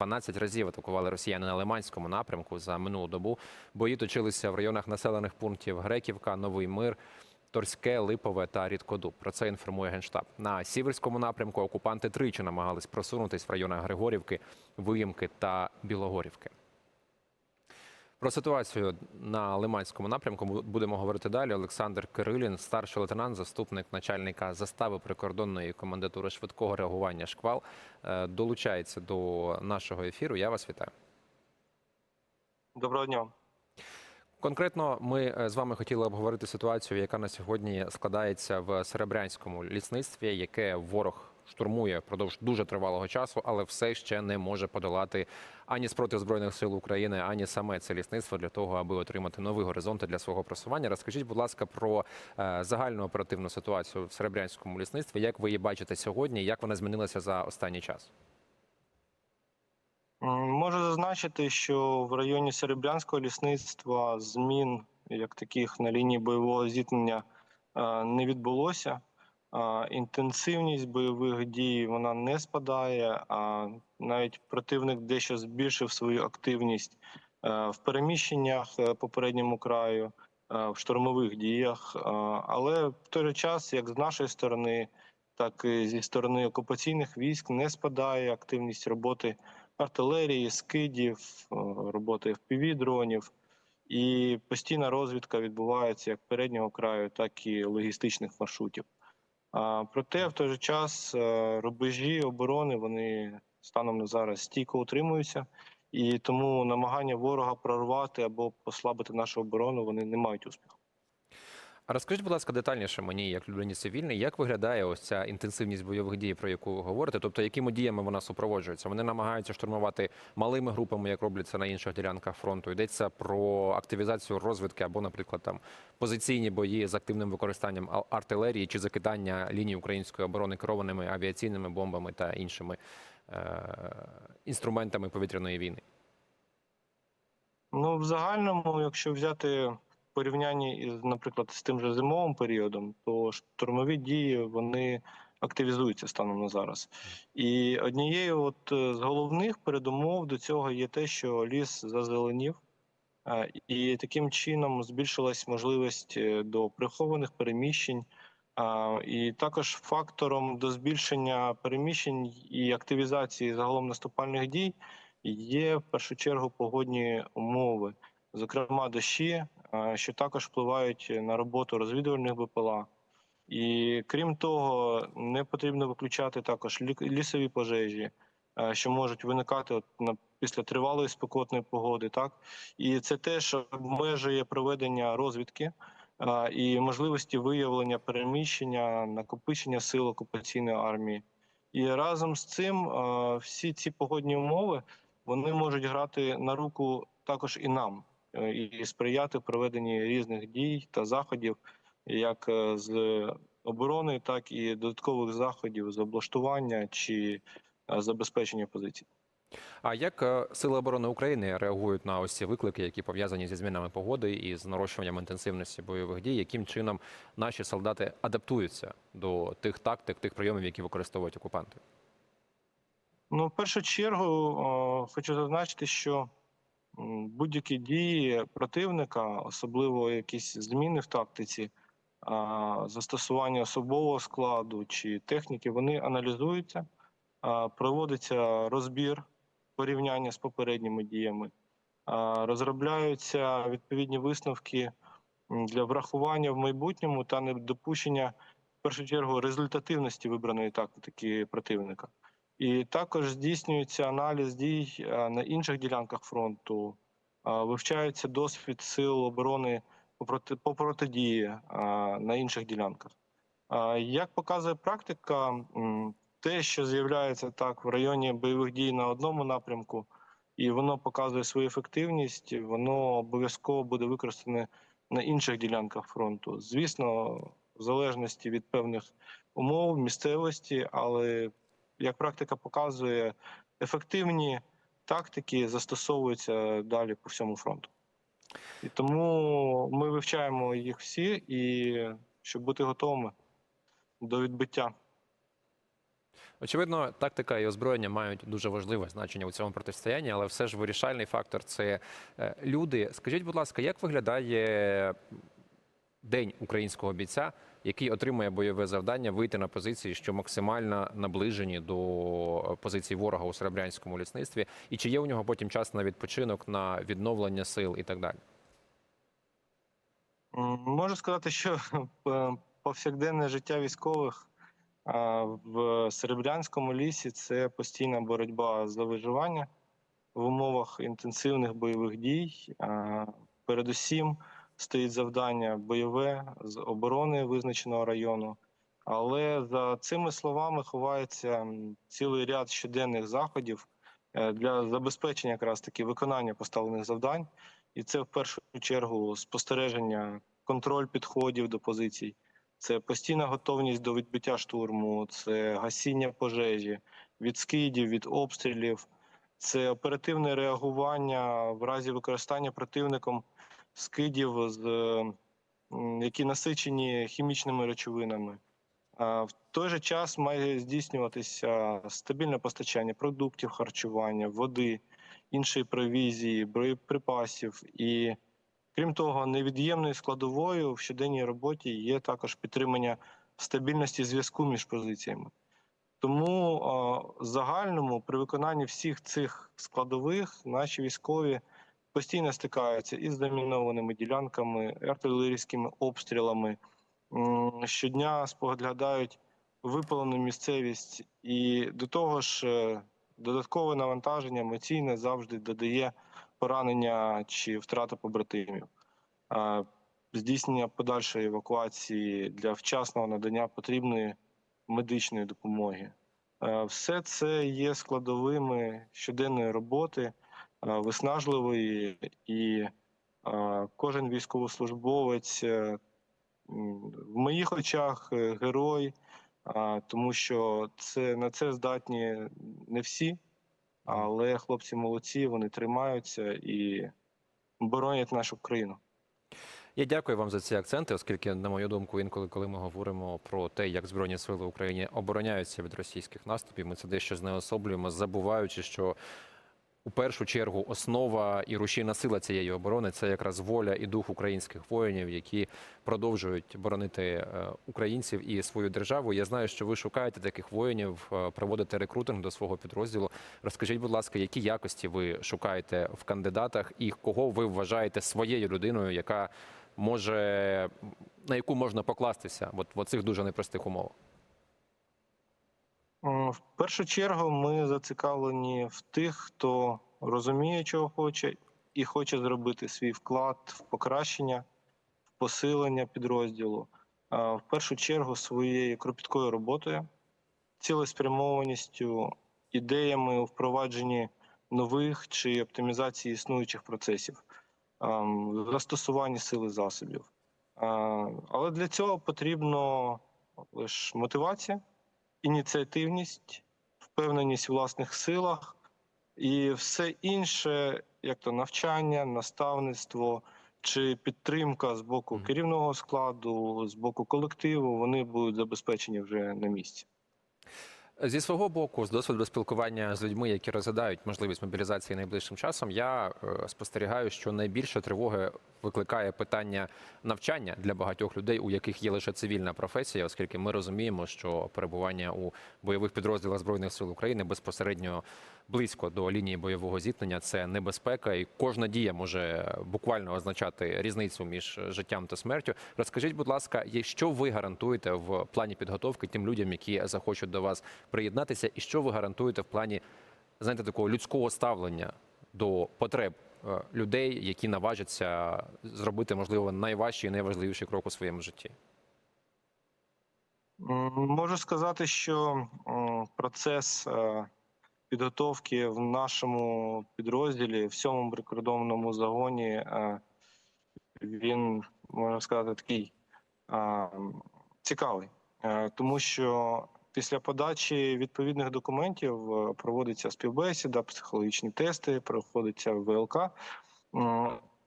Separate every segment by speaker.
Speaker 1: 12 разів атакували росіяни на Лиманському напрямку за минулу добу. Бої точилися в районах населених пунктів Греківка, Новий Мир, Торське, Липове та Рідкодуб. Про це інформує генштаб. На сіверському напрямку окупанти тричі намагались просунутись в районах Григорівки, Виїмки та Білогорівки. Про ситуацію на Лиманському напрямку будемо говорити далі. Олександр Кирилін, старший лейтенант, заступник начальника застави прикордонної комендатури швидкого реагування шквал, е, долучається до нашого ефіру. Я вас вітаю.
Speaker 2: Доброго дня.
Speaker 1: Конкретно ми е, з вами хотіли обговорити ситуацію, яка на сьогодні складається в серебрянському лісництві, яке ворог штурмує впродовж дуже тривалого часу, але все ще не може подолати ані спротив збройних сил України, ані саме це лісництво для того, аби отримати нові горизонти для свого просування. Розкажіть, будь ласка, про е, загальну оперативну ситуацію в серебрянському лісництві. Як ви її бачите сьогодні? Як вона змінилася за останній час?
Speaker 2: Можу зазначити, що в районі Серебрянського лісництва змін як таких на лінії бойового зіткнення е, не відбулося. Інтенсивність бойових дій вона не спадає, а навіть противник дещо збільшив свою активність е, в переміщеннях е, по передньому краю, е, в штурмових діях. Але в той же час, як з нашої сторони, так і зі сторони окупаційних військ, не спадає активність роботи артилерії, скидів, роботи fpv дронів. І постійна розвідка відбувається як переднього краю, так і логістичних маршрутів. Проте в той же час е, рубежі оборони вони станом на зараз стійко утримуються, і тому намагання ворога прорвати або послабити нашу оборону вони не мають успіху.
Speaker 1: Розкажіть, будь ласка, детальніше мені, як людині цивільній, як виглядає ось ця інтенсивність бойових дій, про яку ви говорите? Тобто, якими діями вона супроводжується? Вони намагаються штурмувати малими групами, як роблять це на інших ділянках фронту. Йдеться про активізацію розвідки або, наприклад, там позиційні бої з активним використанням артилерії чи закидання ліній української оборони керованими авіаційними бомбами та іншими е- інструментами повітряної війни.
Speaker 2: Ну, в загальному, якщо взяти порівнянні наприклад, з тим же зимовим періодом, то штурмові дії вони активізуються станом на зараз. І однією от е, з головних передумов до цього є те, що ліс зазеленів, е, і таким чином збільшилась можливість е, до прихованих переміщень. І також фактором до збільшення переміщень і активізації загалом наступальних дій є в першу чергу погодні умови, зокрема дощі, що також впливають на роботу розвідувальних БПЛА. І крім того, не потрібно виключати також лісові пожежі, що можуть виникати от на після тривалої спекотної погоди. Так і це теж обмежує проведення розвідки а, і можливості виявлення переміщення, накопичення сил окупаційної армії. І разом з цим всі ці погодні умови вони можуть грати на руку також і нам, е, і сприяти в проведенні різних дій та заходів, як е, з оборони, так і додаткових заходів з облаштування чи е, забезпечення позицій.
Speaker 1: А як е, Сили оборони України реагують на ось ці виклики, які пов'язані зі змінами погоди і з нарощуванням інтенсивності бойових дій? Яким чином наші солдати адаптуються до тих тактик, тих прийомів, які використовують окупанти?
Speaker 2: Ну, в першу чергу о, хочу зазначити, що будь-які дії противника, особливо якісь зміни в тактиці, застосування особового складу чи техніки, вони аналізуються, проводиться розбір порівняння з попередніми діями, розробляються відповідні висновки для врахування в майбутньому та недопущення в першу чергу результативності вибраної тактики противника. І також здійснюється аналіз дій е, на інших ділянках фронту, е, вивчається досвід сил оборони по протидії е, на інших ділянках. Як показує практика, те, що з'являється так в районі бойових дій на одному напрямку, і воно показує свою ефективність, воно обов'язково буде використане на інших ділянках фронту. Звісно, в залежності від певних умов, місцевості, але як практика показує, ефективні тактики застосовуються далі по всьому фронту. І тому ми вивчаємо їх всі, і щоб бути готовими до відбиття.
Speaker 1: Очевидно, тактика і озброєння мають дуже важливе значення у цьому протистоянні, але все ж вирішальний фактор це е, люди. Скажіть, будь ласка, як виглядає день українського бійця, який отримує бойове завдання вийти на позиції, що максимально наближені до позицій ворога у серебрянському лісництві, і чи є у нього потім час на відпочинок, на відновлення сил і так далі?
Speaker 2: Можу сказати, що е, повсякденне життя військових в Серебрянському лісі це постійна боротьба за виживання в умовах інтенсивних бойових дій. Передусім стоїть завдання бойове з оборони визначеного району. Але за цими словами ховається цілий ряд щоденних заходів е, для забезпечення якраз таки виконання поставлених завдань. І це в першу чергу спостереження, контроль підходів до позицій, це постійна готовність до відбиття штурму, це гасіння пожежі від скидів, від обстрілів, це оперативне реагування в разі використання противником скидів, з, які насичені хімічними речовинами. В той же час має здійснюватися стабільне постачання продуктів харчування, води, іншої провізії, боєприпасів. І крім того, невід'ємною складовою в щоденній роботі є також підтримання стабільності зв'язку між позиціями. Тому в загальному при виконанні всіх цих складових наші військові постійно стикаються із замінованими ділянками, артилерійськими обстрілами. Щодня споглядають випалену місцевість, і до того ж, е, додаткове навантаження емоційне завжди додає поранення чи втрата побратимів. Здійснення подальшої евакуації для вчасного надання потрібної медичної допомоги. Е, Все це є складовими щоденної роботи, виснажливої, і е, кожен військовослужбовець е, в моїх очах е, герой, тому що це на це здатні не всі, але хлопці молодці, вони тримаються і боронять нашу країну.
Speaker 1: Я дякую вам за ці акценти, оскільки, на мою думку, інколи, коли ми говоримо про те, як Збройні сили України обороняються від російських наступів, ми це дещо знеособлюємо, забуваючи, що у першу чергу основа і рушійна сила цієї оборони це якраз воля і дух українських воїнів, які продовжують боронити е, українців і свою державу. Я знаю, що ви шукаєте таких воїнів, е, проводите рекрутинг до свого підрозділу. Розкажіть, будь ласка, які якості ви шукаєте в кандидатах, і кого ви вважаєте своєю людиною, яка може на яку можна покластися от в оцих дуже непростих умовах?
Speaker 2: М, В першу чергу ми зацікавлені в тих, хто розуміє, чого хоче, і хоче зробити свій вклад в покращення, в посилення підрозділу. В першу чергу своєю кропіткою роботою, цілеспрямованістю, ідеями у впровадженні нових чи оптимізації існуючих процесів, застосуванні сили засобів. Але для цього потрібно лише мотивація ініціативність, впевненість у власних силах і все інше, як то навчання, наставництво чи підтримка з боку керівного складу, з боку колективу, вони будуть забезпечені вже на місці.
Speaker 1: Зі свого боку, з досвіду спілкування з людьми, які розглядають можливість мобілізації найближчим часом, я е, спостерігаю, що найбільше тривоги викликає питання навчання для багатьох людей, у яких є лише цивільна професія, оскільки ми розуміємо, що перебування у бойових підрозділах збройних сил України безпосередньо близько до лінії бойового зіткнення це небезпека, і кожна дія може буквально означати різницю між життям та смертю. Розкажіть, будь ласка, що ви гарантуєте в плані підготовки тим людям, які захочуть до вас приєднатися, і що ви гарантуєте в плані знаєте, такого людського ставлення до потреб е, людей, які наважаться зробити, можливо, найважчий і найважливіший крок у своєму житті?
Speaker 2: Можу сказати, що процес е, підготовки в нашому підрозділі, в сьомому прикордонному загоні, е, він можна сказати такий цікавий, тому що після подачі відповідних документів е, проводиться співбесіда, психологічні тести, проходиться ВЛК.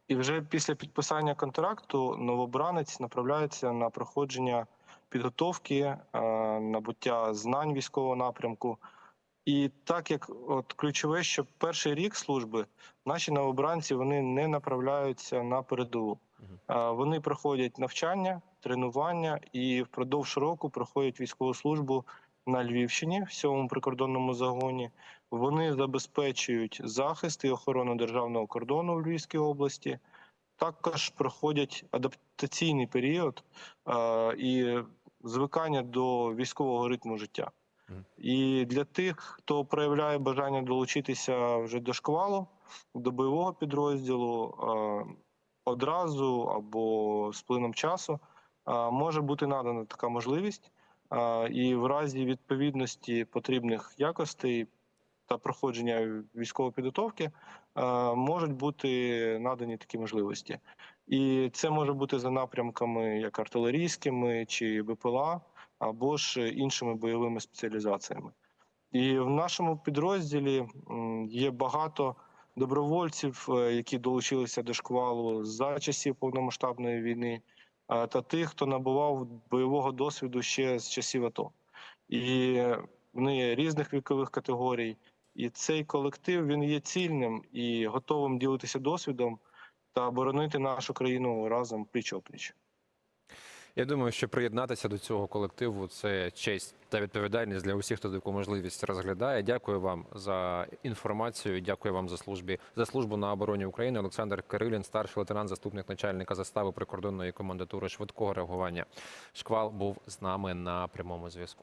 Speaker 2: І вже після підписання контракту новобранець направляється на проходження підготовки, е, набуття знань військового напрямку. І так як от ключове, що перший рік служби наші новобранці вони не направляються на передову. Е, Вони проходять навчання, тренування і впродовж року проходять військову службу на Львівщині, в сьомому прикордонному загоні. Вони забезпечують захист і охорону державного кордону в Львівській області. Також проходять адаптаційний період е, і звикання до військового ритму життя. І для тих, хто проявляє бажання долучитися вже до шквалу, до бойового підрозділу е, одразу або з плином часу, може бути надана така можливість. І в разі відповідності потрібних якостей та проходження військової підготовки можуть бути надані такі можливості. І це може бути за напрямками як артилерійськими чи БПЛА, або ж іншими бойовими спеціалізаціями. І в нашому підрозділі є багато добровольців, е, які долучилися до шквалу за часів повномасштабної війни, та тих, хто набував бойового досвіду ще з часів АТО. І вони є різних вікових категорій. І цей колектив він є цільним і готовим ділитися досвідом та боронити нашу країну разом пліч опліч.
Speaker 1: Я думаю, що приєднатися до цього колективу це честь та відповідальність для усіх, хто таку можливість розглядає. Дякую вам за інформацію. Дякую вам за службі за службу на обороні України. Олександр Кирилін, старший лейтенант, заступник начальника застави прикордонної комендатури швидкого реагування. Шквал був з нами на прямому зв'язку.